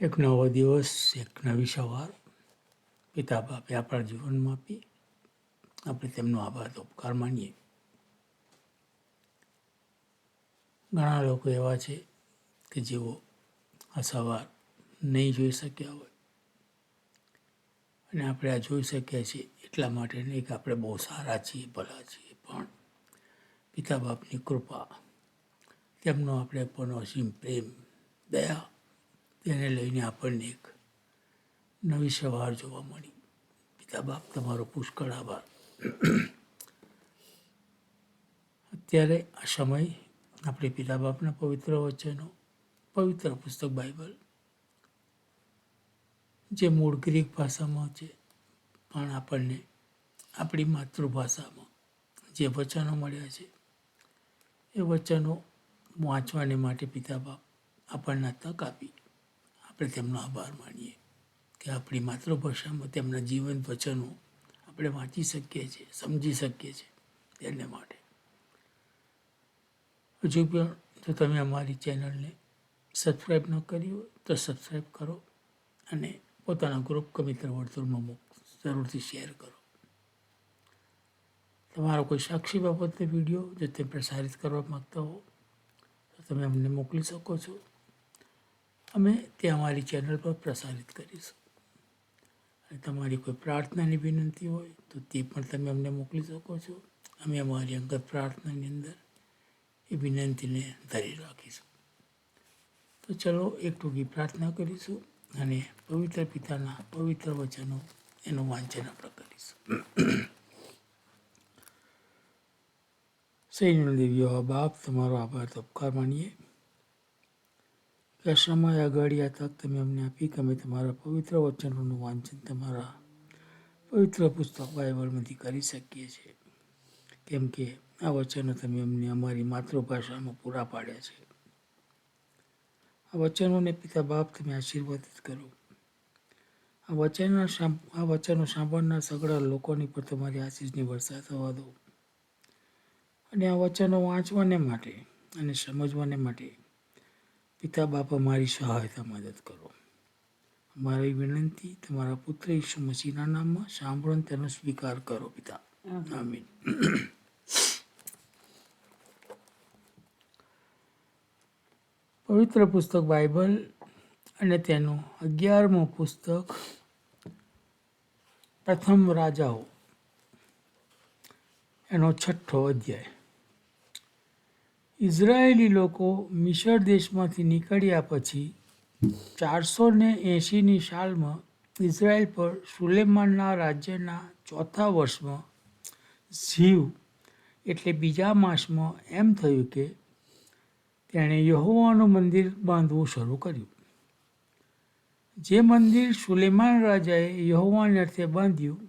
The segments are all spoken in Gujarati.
એક નવો દિવસ એક નવી સવાર પિતા બાપે આપણા જીવનમાં આપી. આપણે તેમનો આભાર ઉપકાર માનીએ. ઘણા લોકો એવા છે કે જેઓ આ સવાર નહીં જોઈ શક્યા હોય. અને આપણે આ જોઈ શક્યા છીએ એટલા માટે નહીં કે આપણે બહુ સારા છીએ, ભલા છીએ. પણ પિતા બાપની કૃપા, તેમનો આપણે પણ અસીમ પ્રેમ, દયા તેને લઈને આપણને એક નવી સવાર જોવા મળી. પિતા બાપ, તમારો પુષ્કળ આભાર. અત્યારે આ સમય આપણે પિતા બાપના પવિત્ર વચનો, પવિત્ર પુસ્તક બાઇબલ, જે મૂળ ગ્રીક ભાષામાં છે, પણ આપણને આપણી માતૃભાષામાં જે વચનો મળ્યા છે, એ વચનો વાંચવાને માટે પિતા બાપ આપણને તક આપી. આપણે તેમનો આભાર માનીએ કે આપણી માતૃભાષામાં તેમના જીવન વચનો આપણે વાંચી શકીએ છીએ, સમજી શકીએ છીએ તેને માટે. હજુ પણ જો તમે અમારી ચેનલને સબસ્ક્રાઈબ ન કરી હોય તો સબસ્ક્રાઈબ કરો અને પોતાના ગ્રુપ કે મિત્ર વર્તુળમાં મૂક જરૂરથી શેર કરો. તમારો કોઈ સાક્ષી બાબતનો વીડિયો જો તે પ્રસારિત કરવા માગતા હો તો તમે અમને મોકલી શકો છો. અમે તે અમારી ચેનલ પર પ્રસારિત કરીશું. અને તમારી કોઈ પ્રાર્થનાની વિનંતી હોય, તો તે પણ તમે અમને મોકલી શકો છો. અમે અમારી અંગત પ્રાર્થનાની અંદર એ વિનંતીને ધરી રાખીશું. તો ચલો, એક ટૂંકી પ્રાર્થના કરીશું અને પવિત્ર પિતાના પવિત્ર વચનો એનું વાંચન આપણે કરીશું. સૈન્ય દેવીઓ બાપ, તમારો આભાર તપકાર માનીએ. આ સમય આગળ આ તક તમે અમને આપી કે અમે તમારા પવિત્ર વચનોનું વાંચન તમારા પવિત્ર પુસ્તક બાઇબલમાંથી કરી શકીએ છીએ. કેમ કે આ વચનો તમે અમને અમારી માતૃભાષામાં પૂરા પાડ્યા છે. આ વચનોને પિતા બાપ તમે આશીર્વાદિત કરો. આ વચનના આ વચનો સાંભળનાર સગળા લોકોની પર તમારી આશીષની વર્ષા થવા દો. અને આ વચનો વાંચવાને માટે અને સમજવાને માટે પિતા બાપા મારી સહાયતા મદદ કરો. મારી વિનંતી તમારા પુત્ર ઈસુ મસીના નામમાં સાંભળો તેનો સ્વીકાર કરો પિતા. આમીન. પવિત્ર પુસ્તક બાઇબલ અને તેનું અગિયારમું પુસ્તક પ્રથમ રાજાઓ એનો છઠ્ઠો અધ્યાય. ઇઝરાયેલી લોકો મિશર દેશમાંથી નીકળ્યા પછી ચારસો ને એંશીની સાલમાં ઇઝરાયલ પર સુલેમાનના રાજ્યના ચોથા વર્ષમાં ઝીવ એટલે બીજા માસમાં એમ થયું કે તેણે યહોવાનું મંદિર બાંધવું શરૂ કર્યું. જે મંદિર સુલેમાન રાજાએ યહોવાને અર્થે બાંધ્યું,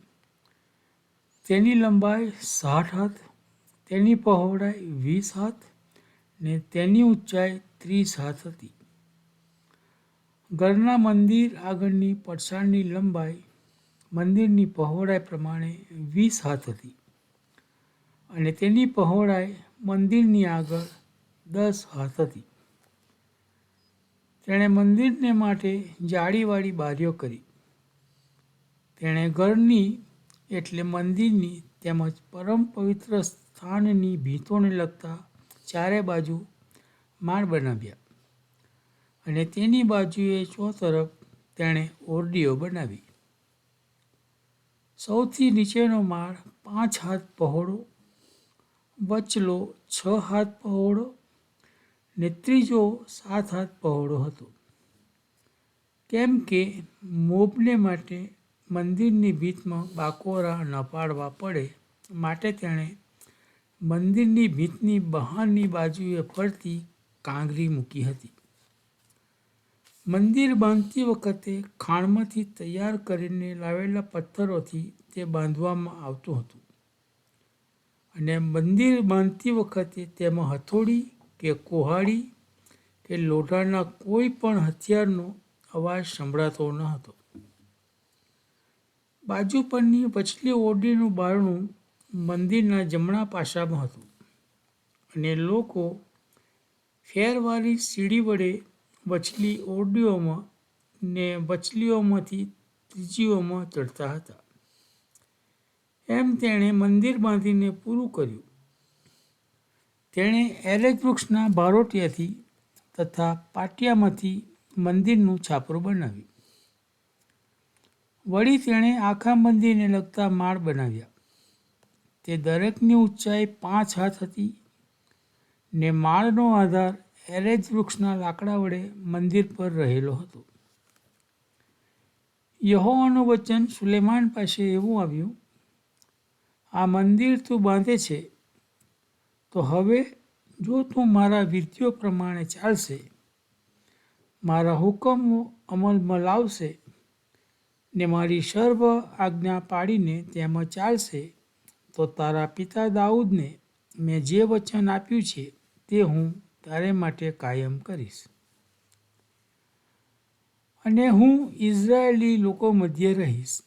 તેની લંબાઈ સાઠ હાથ, તેની પહોળાઈ વીસ હાથ ને તેની ઊંચાઈ ત્રીસ હાથ હતી. ઘરના મંદિર આગળની પડસાળની લંબાઈ મંદિરની પહોળાઈ પ્રમાણે વીસ હાથ હતી અને તેની પહોળાઈ મંદિરની આગળ દસ હાથ હતી. તેણે મંદિરને માટે જાળીવાળી બારીઓ કરી. તેણે ઘરની એટલે મંદિરની તેમજ પરમ પવિત્ર સ્થાનની ભીતોને લગતા ચારે બાજુ માળ બનાવ્યા. અને તેની બાજુએ ચોતરફ તેણે ઓરડીઓ બનાવી. સૌથી નીચેનો માળ પાંચ હાથ પહોળો, વચલો છ હાથ પહોળો ને ત્રીજો સાત હાથ પહોળો હતો. કેમ કે મોબને માટે મંદિરની ભીતમાં બાકોરા ન પાડવા પડે માટે તેણે મંદિરની ભીંતની બહારની બાજુએ ફરતી કાંગરી મૂકી હતી. મંદિર બાંધતી વખતે ખાણમાંથી તૈયાર કરીને લાવેલા પથ્થરોથી તે બાંધવામાં આવતું હતું. અને મંદિર બાંધતી વખતે તેમાં હથોડી કે કુહાડી કે લોઢાના કોઈ પણ હથિયારનો અવાજ સંભળાતો ન હતો. બાજુ પરની વચલી ઓરડીનું બારણું મંદિરના જમણા પાસામાં હતું અને લોકો ફેરવાળી સીડી વડે વચલી ઓરડીઓમાં ને બચલીઓમાંથી ત્રીજીઓમાં ચડતા હતા. એમ તેણે મંદિર બાંધીને પૂરું કર્યું. તેણે એરેજ વૃક્ષના બારોટિયાથી તથા પાટિયામાંથી મંદિરનું છાપરું બનાવ્યું. વળી તેણે આખા મંદિરને લગતા માળ બનાવ્યા. તે દરેકની ઊંચાઈ પાંચ હાથ હતી ને માળનો આધાર એરેજ વૃક્ષના લાકડા વડે મંદિર પર રહેલો હતો. યહોવાનું વચન સુલેમાન પાસે એવું આવ્યું, આ મંદિર તું બાંધે છે, તો હવે જો તું મારા વિધિઓ પ્રમાણે ચાલશે, મારા હુકમો અમલમાં લાવશે ને મારી સર્વ આજ્ઞા પાડીને તેમાં ચાલશે તો તારા પિતા દાઉદને મેં જે વચન આપ્યું છે તે હું તારે માટે કાયમ કરીશ. અને હું ઇઝરાયેલી લોકો મધ્ય રહીશ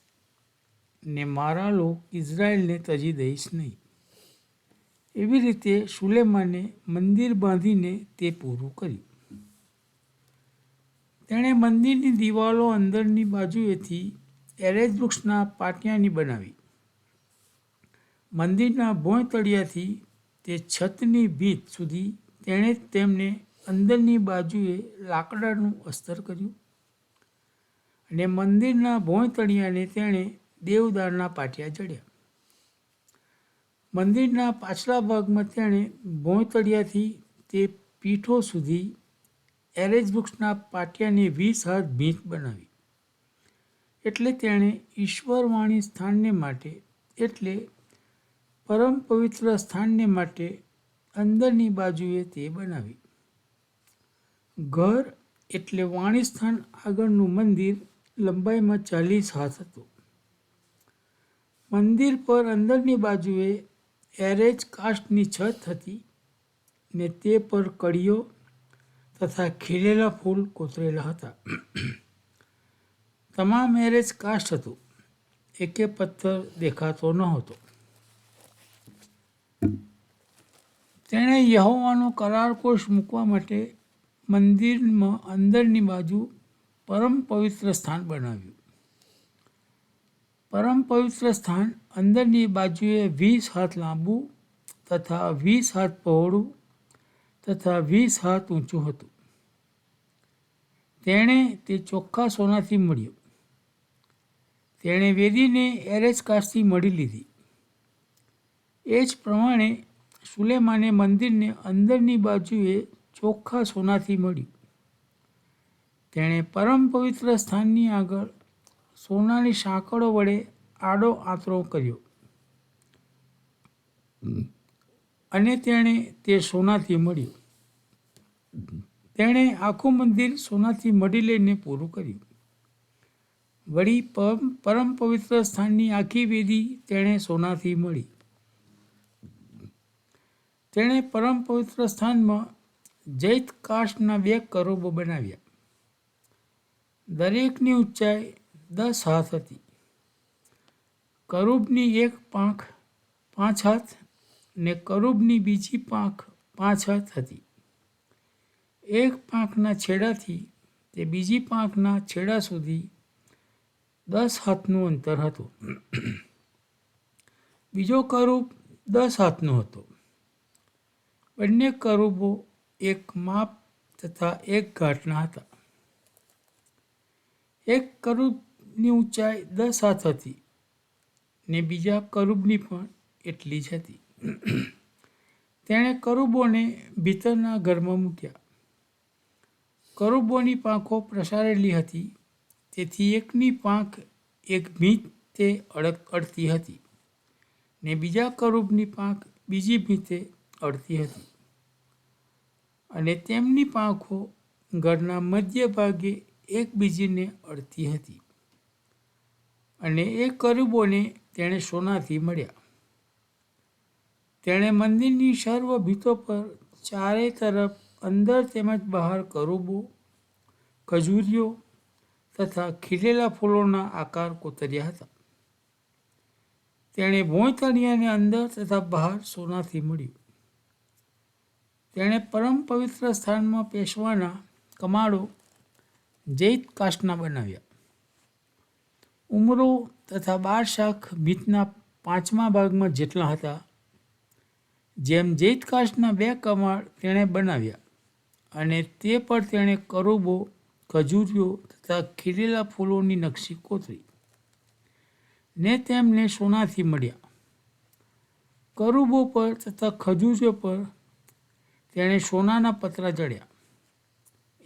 ને મારા લોક ઇઝરાયેલને તજી દઈશ નહીં. એવી રીતે સુલેમાને મંદિર બાંધીને તે પૂરું કર્યું. તેણે મંદિરની દિવાલો અંદરની બાજુએથી એરેજ વૃક્ષના પાટિયાની બનાવી. મંદિરના ભોંય તળિયાથી તે છતની ભીત સુધી તેણે તેમને અંદરની બાજુએ લાકડાનું અસ્તર કર્યું અને મંદિરના ભોંય તળિયાને તેણે દેવદારના પાટિયા ચડ્યા. મંદિરના પાછલા ભાગમાં તેણે ભોંય તળિયાથી તે પીઠો સુધી એરેજ વૃક્ષના પાટિયાની વીસ હાથ ભીંત બનાવી. એટલે તેણે ઈશ્વરવાણી સ્થાનને માટે એટલે પરમ પવિત્ર સ્થાનને માટે અંદરની બાજુએ તે બનાવી. ઘર એટલે વાણી સ્થાન આગળનું મંદિર, લંબાઈમાં ચાલીસ હાથ હતું. મંદિર પર અંદરની બાજુએ એરેજ કાસ્ટની છત હતી ને તે પર કડીઓ તથા ખીલેલા ફૂલ કોતરેલા હતા. તમામ એરેજ કાસ્ટ હતું. એકે પથ્થર દેખાતો ન તેણે યહોવાનો કરાર કોષ મૂકવા માટે મંદિરમાં અંદરની બાજુ પરમ પવિત્ર સ્થાન બનાવ્યું. પરમ પવિત્ર સ્થાન અંદરની બાજુએ વીસ હાથ લાંબુ તથા વીસ હાથ પહોળું તથા વીસ હાથ ઊંચું હતું. તેણે તે ચોખ્ખા સોનાથી મળ્યું. તેણે વેદીને એરેજ કાસ્ટથી મળી લીધી. એ જ પ્રમાણે સુલેમાને મંદિરને અંદરની બાજુએ ચોખ્ખા સોનાથી મળ્યું તેણે પરમ પવિત્ર સ્થાનની આગળ સોનાની સાંકળો વડે આડો આંતરો કર્યો. અને તેણે તે સોનાથી મળ્યું. તેણે આખું મંદિર સોનાથી મળી લઈને પૂરું કર્યું. વળી પરમ પરમ પવિત્ર સ્થાનની આખી વેદી તેણે સોનાથી મળી. તેણે પરમ પવિત્ર સ્થાનમાં જૈત કાષ્ટના બે કરોબો બનાવ્યા. દરેકની ઊંચાઈ દસ હાથ હતી. કરૂબની એક પાંખ પાંચ હાથ ને કરૂબની બીજી પાંખ પાંચ હાથ હતી. એક પાંખના છેડાથી તે બીજી પાંખના છેડા સુધી દસ હાથનું અંતર હતું. બીજો કરૂબ દસ હાથનો હતો. બંને કરુબો એક માપ તથા એક ઘાટના હતા. એક કરુબની ઊંચાઈ દસ હાથ હતી ને બીજા કરુબની પણ એટલી જ હતી. તેણે કરુબોને ભીતરના ઘરમાં મૂક્યા. કરુબોની પાંખો પ્રસારેલી હતી, તેથી એકની પાંખ એક ભીંતે અડક અડતી હતી ને બીજા કરુબની પાંખ બીજી ભીંતે અડતી હતી. અને તેમની પાંખો ઘરના મધ્ય ભાગે એકબીજીને અડતી હતી. અને એ કરુબોને તેણે સોનાથી મળ્યા. તેણે મંદિરની સર્વ ભીતો પર ચારે તરફ અંદર તેમજ બહાર કરુબો, ખજૂરીઓ તથા ખીલેલા ફૂલોના આકાર કોતર્યા હતા. તેણે ભોંયતળિયાને અંદર તથા બહાર સોનાથી મળ્યું. તેણે પરમ પવિત્ર સ્થાનમાં પેશવાના કમાડો જૈત કાસ્ટના બનાવ્યા. ઉમરો તથા બાર શાખ ભીતના પાંચમા ભાગમાં જેટલા હતા, જેમ જૈત કાસ્ટના બે કમાળ તેણે બનાવ્યા અને તે પર તેણે કરોબો, ખજૂરીઓ તથા ખીલેલા ફૂલોની નકશી કોતરી ને તેમને સોનાથી મળ્યા. કરુબો પર તથા ખજૂરીઓ પર તેણે સોનાના પતરા જડ્યા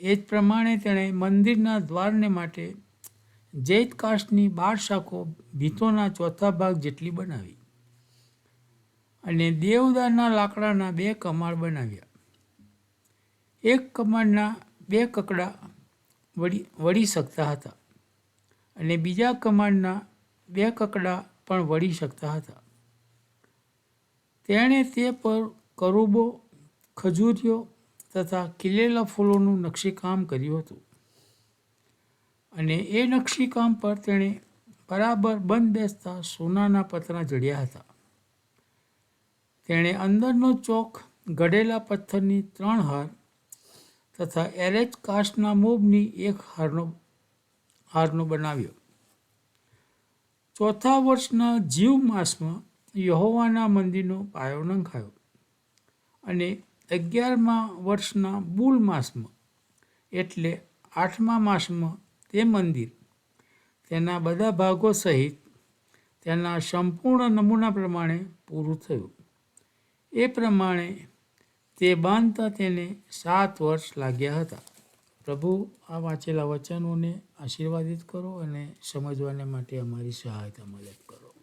એ જ પ્રમાણે તેણે મંદિરના દ્વારને માટે જૈત કાસ્ટની બાર શાખો ભીતોના ચોથા ભાગ જેટલી બનાવી અને દેવદારના લાકડાના બે કમાળ બનાવ્યા. એક કમાળના બે કકડા વળી વળી શકતા હતા અને બીજા કમાળના બે કકડા પણ વળી શકતા હતા. તેણે તે પર કરુબો ખજૂરીઓ તથા ખીલેલા ફૂલોનું નકશીકામ કર્યું હતું. અને એ નકશીકામ પર તેણે બરાબર બંધ બેસતા સોનાના પતરા જડ્યા હતા. તેણે અંદરનો ચોક ઘડેલા પથ્થરની ત્રણ હાર તથા એરેજ કાસ્ટના મોબની એક હારનો હારનો બનાવ્યો. ચોથા વર્ષના જીવ માસમાં યહોવાના મંદિરનો પાયો નંખાયો અને અગિયારમા વર્ષના બુલ માસમાં, એટલે આઠમા માસમાં તે મંદિર, તેના બધા ભાગો સહિત તેના સંપૂર્ણ નમૂના પ્રમાણે પૂરું થયું. એ પ્રમાણે તે બાંધતા તેને સાત વર્ષ લાગ્યા હતા. પ્રભુ, આ વાંચેલા વચનોને આશીર્વાદિત કરો અને સમજવાને માટે અમારી સહાયતા મદદ કરો.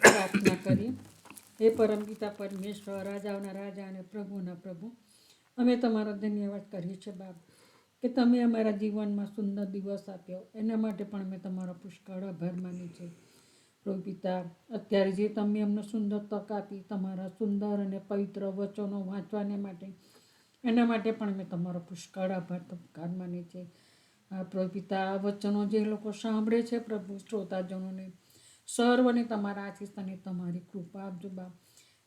પ્રાર્થના કરીએ હે પરમપિતા પરમેશ્વર, રાજાઓના રાજા અને પ્રભુના પ્રભુ. અમે તમારો ધન્યવાદ કરીએ છીએ બાપ, કે તમે અમારા જીવનમાં સુંદર દિવસ આપ્યો. એના માટે પણ અમે તમારો પુષ્કળ આભાર માની છે પ્રભુ પિતા, અત્યારે જે તમે અમને સુંદર તક આપી, તમારા સુંદર અને પવિત્ર વચનો વાંચવાને માટે, એના માટે પણ અમે તમારો પુષ્કળ આભાર તબકાર માની છે આ પ્રભુ પિતા, આ વચનો જે લોકો સાંભળે છે પ્રભુ, શ્રોતાજનોને સર્વને તમારા આશીષ અને તમારી કૃપા આપજો બાપ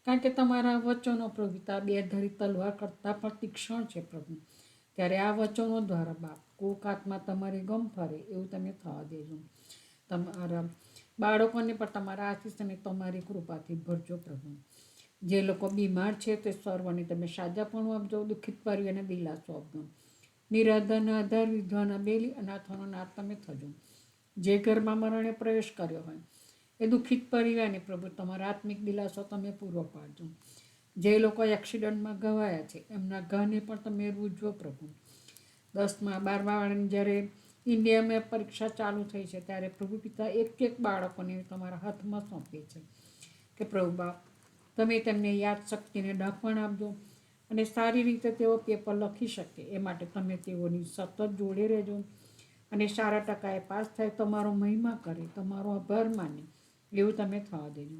કારણ કે તમારા વચનો પ્રભુતા બે ધરી તલવાર કરતાં પણ તીક્ષણ છે પ્રભુ. ત્યારે આ વચનો દ્વારા બાપ, કોક આત્મા તમારી ગમ ફરે એવું તમે થવા દેજો. તમારા બાળકોને પણ તમારા આશીષ અને તમારી કૃપાથી ભરજો પ્રભુ. જે લોકો બીમાર છે તે સર્વને તમે સાજાપણું આપજો, દુઃખિત પરિવારને દિલાસો આપજો. નિરાધન આધાર, વિધવાના બેલી, અનાથોનો નાથ તમે થજો. જે ઘરમાં મરણે પ્રવેશ કર્યો હોય એ દુઃખિત પરિવારને પ્રભુ, તમારા આત્મિક દિલાસો તમે પૂરો પાડજો. જે લોકો એક્સિડન્ટમાં ગવાયા છે, એમના ઘરને પણ તમે રૂજવો પ્રભુ. દસમા, બારમા વાળાની જ્યારે ઇન્ડિયામાં પરીક્ષા ચાલુ થઈ છે, ત્યારે પ્રભુ પિતા એક એક બાળકોને તમારા હાથમાં સોંપે છે કે પ્રભુ બાપ, તમે તેમને યાદ શક્તિને ડફણ આપજો અને સારી રીતે તેઓ પેપર લખી શકે. એ માટે તમે તેઓની સતત જોડે રહેજો અને સારા ટકાએ પાસ થાય, તમારો મહિમા કરે, તમારો આભાર માને. એવું તમે થવા દેજો.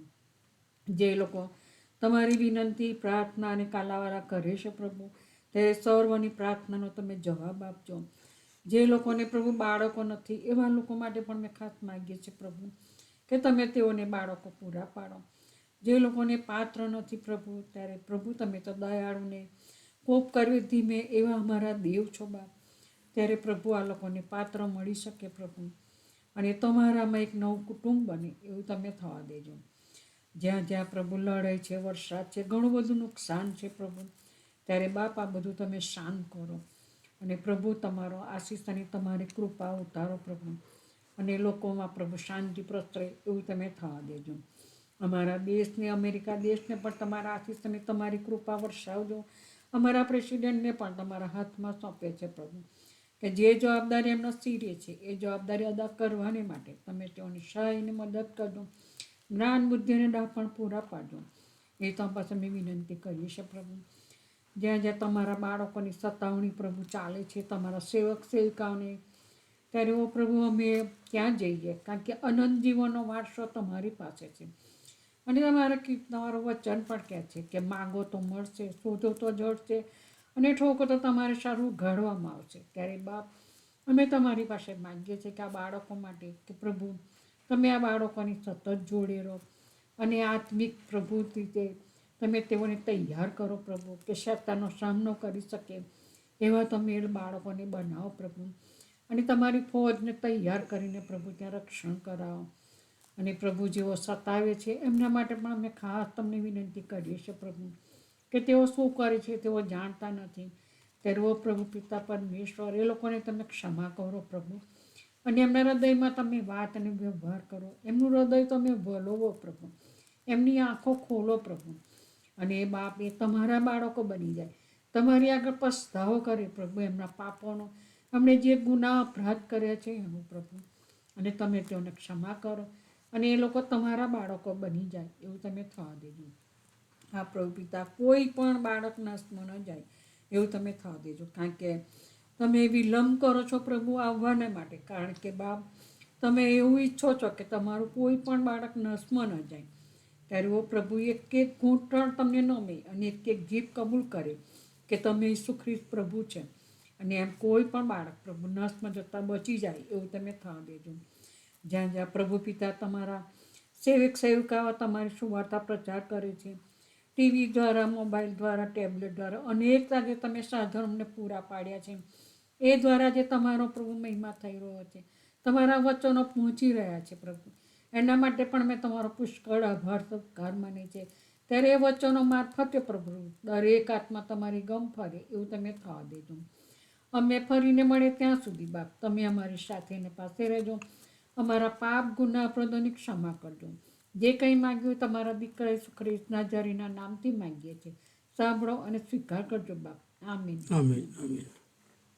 જે લોકો તમારી વિનંતી, પ્રાર્થના અને કાલાવાળા કરે છે પ્રભુ ત્યારે સર્વની પ્રાર્થનાનો તમે જવાબ આપજો. જે લોકોને પ્રભુ બાળકો નથી, એવા લોકો માટે પણ મેં ખાસ માગીએ છીએ પ્રભુ, કે તમે તેઓને બાળકો પૂરા પાડો. જે લોકોને પાત્ર નથી પ્રભુ, ત્યારે પ્રભુ તમે તો દયાળુને કોપ કરવી ધીમે એવા અમારા દેવ છો બાપ. ત્યારે પ્રભુ આ લોકોને પાત્ર મળી શકે પ્રભુ. અને તમારામાં એક નવું કુટુંબ બને, એવું તમે થવા દેજો. જ્યાં જ્યાં પ્રભુ લડાઈ છે, વરસાદ છે, ઘણું બધું નુકસાન છે પ્રભુ. ત્યારે બાપ, આ બધું તમે શાંત કરો. અને પ્રભુ, તમારો આશીષ અને તમારી કૃપા ઉતારો પ્રભુ. અને લોકોમાં પ્રભુ શાંતિ પ્રસરે એવું તમે થવા દેજો. અમારા દેશને, અમેરિકા દેશને પણ તમારા આશીષ અને તમારી કૃપા વરસાવજો. અમારા પ્રેસિડેન્ટને પણ તમારા હાથમાં સોંપે છે પ્રભુ. કે જે જવાબદારી એમનો શીરે છે, એ જવાબદારી અદા કરવાને માટે તમે તેઓની સહાયને મદદ કરજો, જ્ઞાન, બુદ્ધિ અને ડાપણ પૂરા પાડજો. એ તો પાસે અમે વિનંતી કરીએ છીએ પ્રભુ. જ્યાં જ્યાં તમારા બાળકોની સતાવણી પ્રભુ ચાલે છે, તમારા સેવક સેવિકાઓને, ત્યારે ઓ પ્રભુ અમે ક્યાં જઈએ? કારણ કે અનંત જીવનનો વારસો તમારી પાસે છે. અને તમારા તમારું વચન પણ કહે છે કે માગો તો મળશે, શોધો તો જડશે અને ઠોકો તો તમારે સારું ઘડવામાં આવશે. ત્યારે બાપ, અમે તમારી પાસે માગીએ છીએ કે આ બાળકો માટે કે પ્રભુ, તમે આ બાળકોની સતત જોડે રહો અને આત્મિક પ્રભુ રીતે તમે તેઓને તૈયાર કરો પ્રભુ, કે શેતાનો સામનો કરી શકે એવા તમે બાળકોને બનાવો પ્રભુ. અને તમારી ફોજને તૈયાર કરીને પ્રભુ ત્યાં રક્ષણ કરાવો. અને પ્રભુ જેઓ સતાવે છે, એમના માટે પણ અમે ખાસ તમને વિનંતી કરીએ છીએ પ્રભુ. કે તેઓ શું કરે છે તેઓ જાણતા નથી. ઓ પ્રભુ પિતા પરમેશ્વર, એ લોકોને તમે ક્ષમા કરો પ્રભુ. અને એમના હૃદયમાં તમે વાત અને વ્યવહાર કરો. એમનું હૃદય તમે વલોવો પ્રભુ. એમની આંખો ખોલો પ્રભુ. અને એ બાપ એ તમારા બાળકો બની જાય. તમારી આગળ પસ્તાવો કરે પ્રભુ એમના પાપોનો. એમણે જે ગુના અપરાધ કર્યા છે એનું પ્રભુ. અને તમે તેઓને ક્ષમા કરો. અને એ લોકો તમારા બાળકો બની જાય એવું તમે થવા દેજો. હા પ્રભુ પિતા, કોઈ પણ બાળક નાશમાં ન જાય, એવું તમે થવા દેજો. કારણ કે તમે વિલંબ કરો છો પ્રભુ આવવાને માટે. કારણ કે બાપ, તમે એવું ઈચ્છો છો કે તમારું કોઈ પણ બાળક નસમાં ન જાય. ત્યારે ઓ પ્રભુ, એક એક ઘૂંટણ તમને ન મે, અને એક એક જીભ કબૂલ કરે કે તમે ઈસુ પ્રભુ છે. અને એમ કોઈ પણ બાળક પ્રભુ નસમાં જતાં બચી જાય, એવું તમે થવા દેજો. જ્યાં જ્યાં પ્રભુ પિતા તમારા સેવક, સેવિકાઓ તમારી સુવાર્તા પ્રચાર કરે છે ટીવી દ્વારા, મોબાઈલ દ્વારા, ટેબ્લેટ દ્વારા અનેક જે તમે સાધનો અમને પૂરા પાડ્યા છે. એ દ્વારા જે તમારો પ્રભુ મહિમા થઈ રહ્યો છે. તમારા વચનો પહોંચી રહ્યા છે પ્રભુ. એના માટે પણ મેં તમારો પુષ્કળ આભાર સત્કાર માને છે. ત્યારે એ વચનો મારફતે પ્રભુ, દરેક આત્મા તમારી ગમ ફરે એવું તમે થવા દેજો. અમે ફરીને મળે ત્યાં સુધી બાપ, તમે અમારી સાથે ને પાસે રહેજો. અમારા પાપ ગુના અપરાધોની ક્ષમા કરજો. જે કંઈ માગ્યું તમારા દીકરા ઈસુ ખ્રિસ્તના જરીના નામથી માંગીએ છીએ. સાંભળો અને સ્વીકાર કરજો બાપ. આમીન. આમીન આમીન.